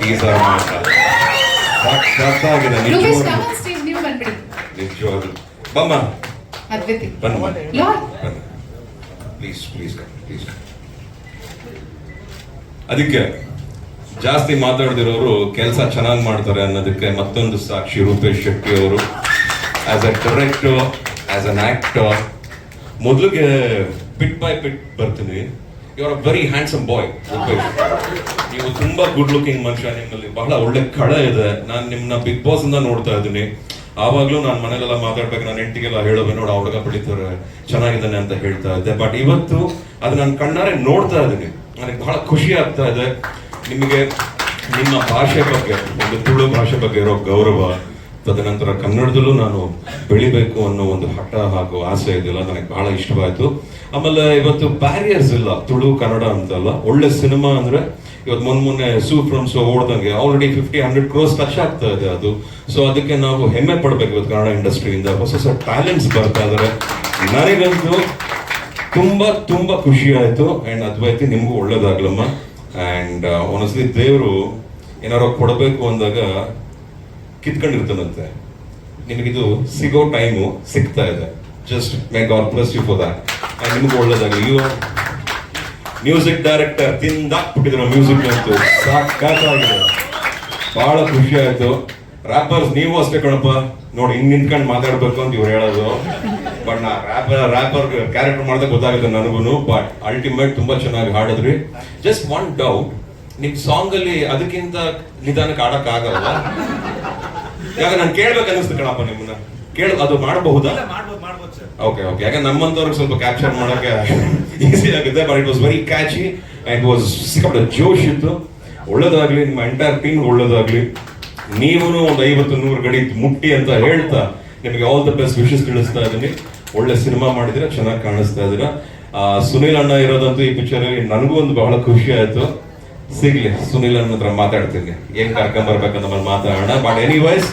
Teaser R ನಿಜವಾಗ್ಲೂ. ಬಮ್ಮ ಬನ್ನಿ Loy please please please ಅದಕ್ಕೆ ಜಾಸ್ತಿ ಮಾತಾಡ್ದಿರೋರು ಕೆಲಸ ಚೆನ್ನಾಗಿ ಮಾಡ್ತಾರೆ ಅನ್ನೋದಕ್ಕೆ ಮತ್ತೊಂದು ಸಾಕ್ಷಿ ರೂಪೇಶ್ ಶೆಟ್ಟಿ ಅವರು. As a director as an actor ಮೊದಲಿಗೆ ಪಿಟ್ ಬೈ ಪಿಟ್ ಬರ್ತೀನಿ. You are a very handsome boy ನೀವು ತುಂಬಾ ಗುಡ್ ಲುಕಿಂಗ್ ಮನುಷ್ಯ ನಿಮ್ಮಲ್ಲಿ. ಬಹಳ ಒಳ್ಳೆ ಕಳೆ ಇದೆ. ನಾನು ನಿಮ್ಮನ್ನ ಬಿಗ್ ಬಾಸ್ ಇಂದ ನೋಡ್ತಾ ಇದ್ದೀನಿ. ಆವಾಗ್ಲೂ ನಾನು ಮನೇಲೆಲ್ಲ ಮಾತಾಡ್ಬೇಕು. ನಾನು ಹೆಂಡತಿಗೆಲ್ಲ ಹೇಳುವೆ, ನೋಡು ಹುಡುಗ ಬೆಳಿತಾರೆ ಚೆನ್ನಾಗಿದ್ದಾನೆ ಅಂತ ಹೇಳ್ತಾ ಇದ್ದೆ. ಬಟ್ ಇವತ್ತು ಅದು ನಾನು ಕಣ್ಣಾರೆ ನೋಡ್ತಾ ಇದ್ದೀನಿ. ನನಗೆ ಬಹಳ ಖುಷಿ ಆಗ್ತಾ ಇದೆ. ನಿಮಗೆ ನಿಮ್ಮ ಭಾಷೆ ಬಗ್ಗೆ, ಒಂದು ತುಳು ಭಾಷೆ ಬಗ್ಗೆ ಇರೋ ಗೌರವ ತದನಂತರ ಕನ್ನಡದಲ್ಲೂ ನಾನು ಬೆಳಿಬೇಕು ಅನ್ನೋ ಒಂದು ಹಠ ಹಾಗೂ ಆಸೆ ಇದೆಯಲ್ಲ, ನನಗೆ ಬಹಳ ಇಷ್ಟವಾಯ್ತು. ಆಮೇಲೆ ಇವತ್ತು ಬ್ಯಾರಿಯರ್ಸ್ ಇಲ್ಲ, ತುಳು, ಕನ್ನಡ ಅಂತಲ್ಲ. ಒಳ್ಳೆ ಸಿನಿಮಾ ಅಂದ್ರೆ ಇವತ್ತು ಮೊನ್ನೆ ಮೊನ್ನೆ ಸೂ ಫ್ರಮ್ ಸೋ ಓಡ್ದಂಗೆ already fifty hundred crores touch ಆಗ್ತಾ ಇದೆ ಅದು. ಸೊ ಅದಕ್ಕೆ ನಾವು ಹೆಮ್ಮೆ ಪಡ್ಬೇಕು ಇವತ್ತು ಕನ್ನಡ ಇಂಡಸ್ಟ್ರಿಯಿಂದ. ಹೊಸ ಹೊಸ ಟ್ಯಾಲೆಂಟ್ಸ್ ಬರ್ತಾ ಇದಾರೆ. ನನಗಂತೂ ತುಂಬಾ ತುಂಬಾ ಖುಷಿ ಆಯ್ತು. ಅಂಡ್ ಅದ್ವೈತಿ ನಿಮಗೂ ಒಳ್ಳೇದಾಗ್ಲಮ್ಮ. ಅಂಡ್ ಒಂದೊಂದ್ಸಲಿ ದೇವರು ಏನಾರೋ ಕೊಡಬೇಕು ಅಂದಾಗ ಕಿತ್ಕೊಂಡಿರ್ತಾನಂತೆ ನಿಮಗಿದು ಸಿಗೋ ಟೈಮು ಸಿಗ್ತಾ ಇದೆ. Just may God bless you for that ನಿಮಗೂ ಒಳ್ಳೇದಾಗಲಿ. ಯು ಮ್ಯೂಸಿಕ್ ಡೈರೆಕ್ಟರ್ ತಿಂದಾಕ್ಬಿಟ್ಟಿದ್ರು ಮ್ಯೂಸಿಕ್ ಅಂತೂ ಸಾಕಾಗಿದೆ. ಬಹಳ ಖುಷಿ ಆಯ್ತು. ರ್ಯಾಪರ್ಸ್ ನೀವು ಅಷ್ಟೇ ಕಣಪ್ಪ. ನೋಡಿ, ಹಿಂಗ್ ನಿಂತ್ಕೊಂಡು ಮಾತಾಡ್ಬೇಕು ಅಂತ ಇವ್ರು ಹೇಳೋದು. ಬಟ್ ನಾ ರ್ಯಾಪರ್ ರ್ಯಾಪರ್ ಕ್ಯಾರೆಕ್ಟರ್ ಮಾಡಿದಾಗ ಗೊತ್ತಾಗುತ್ತೆ ನನಗೂ ಬಟ್ ಅಲ್ಟಿಮೇಟ್ ತುಂಬಾ ಚೆನ್ನಾಗಿ ಹಾಡಿದ್ರಿ. ಜಸ್ಟ್ ಒನ್ ಡೌಟ್ ನಿಮ್ ಸಾಂಗ್ ಅಲ್ಲಿ ಅದಕ್ಕಿಂತ ನಿಧಾನಕ್ಕೆ ಆಡಕ್ ಆಗಲ್ಲ ಯಾಕೆ ನಾನು ಕೇಳ್ಬೇಕು ಅನಿಸ್ತು ಕಣಪ್ಪ ನಿಮ್ಮನ್ನ. ಕೇಳ ಅದು ಮಾಡಬಹುದಾ? ಓಕೆ ಓಕೆ ಯಾಕಂದ್ರೆ ನಮ್ಮಂತವ್ರಿಗೆ ಸ್ವಲ್ಪ ಕ್ಯಾಪ್ಚರ್ ಮಾಡೋಕೆ ಈಸಿ ಆಗುತ್ತೆ but it was very catchy and was ಸಿಕ್ಕಾಪಟ್ಟೆ ಜೋಶ್ ಇತ್ತು. ಒಳ್ಳೇದಾಗ್ಲಿ ನಿಮ್ಮ ಎಂಟೈರ್ ಟೀಮ್ ಒಳ್ಳೇದಾಗ್ಲಿ. ನೀವು ಒಂದು ಐವತ್ತು ನೂರು ಗಡಿ ಮುಟ್ಟಿ ಅಂತ ಹೇಳ್ತಾ ನಿಮಗೆ ಆಲ್ ದ ಬೆಸ್ಟ್ ವಿಶಸ್ ತಿಳಿಸ್ತಾ ಇದ್ದೀನಿ. ಒಳ್ಳೆ ಸಿನಿಮಾ ಮಾಡಿದ್ರೆ ಚೆನ್ನಾಗಿ ಕಾಣಿಸ್ತಾ ಇದ್ದೀರಾ. ಸುನಿಲ್ ಅಣ್ಣ ಇರೋದಂತೂ ಈ ಪಿಕ್ಚರ್ ನನಗೂ ಒಂದು ಬಹಳ ಖುಷಿ ಆಯ್ತು. ಸಿಗ್ಲಿ, ಸುನಿಲ್ ಅನ್ನ ಹತ್ರ ಮಾತಾಡ್ತೀನಿ. ಏನ್ ಕರ್ಕೊಂಡ್ ಬರ್ಬೇಕಂತ ಮೇಲೆ ಮಾತಾಡೋಣ. But anyways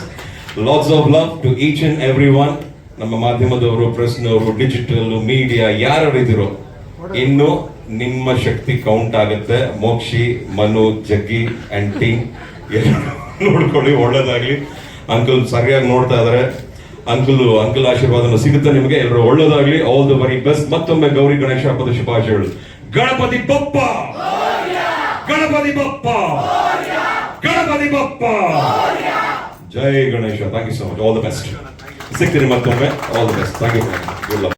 lots of love to each and every one ನಮ್ಮ ಮಾಧ್ಯಮದವರು ಪ್ರೆಸ್ನವರು ಡಿಜಿಟಲ್ ಮೀಡಿಯಾ ಯಾರು ಇದಿರೋ ಇನ್ನು ನಿಮ್ಮ ಶಕ್ತಿ ಕೌಂಟ್ ಆಗುತ್ತೆ. ಮೋಕ್ಷಿ, ಮನು, ಜಗ್ಗಿ ಅಂಡ್ ಟೀಮ್ ನೋಡ್ಕೊಳ್ಳಿ, ಒಳ್ಳೇದಾಗ್ಲಿ. ಅಂಕಲ್ ಸರಿಯಾಗಿ ನೋಡ್ತಾ ಇದಾರೆ. ಅಂಕಲ್ ಅಂಕಲ್ ಆಶೀರ್ವಾದನ ಸಿಗುತ್ತೆ ನಿಮಗೆ. ಎಲ್ಲರೂ ಒಳ್ಳೇದಾಗ್ಲಿ. ಆಲ್ ದ ವೆರಿ ಬೆಸ್ಟ್ ಮತ್ತೊಮ್ಮೆ ಗೌರಿ ಗಣೇಶ ಹಬ್ಬದ ಶುಭಾಶಯಗಳು. ಗಣಪತಿ ಬಪ್ಪ ಗಣಪತಿ ಬಪ್ಪ ಗಣಪತಿ ಬಪ್ಪ ಜೈ Ganesha thank you so much all the best ಸಿಗ್ತೀನಿ ಮತ್ತೊಮ್ಮೆ all the best thank you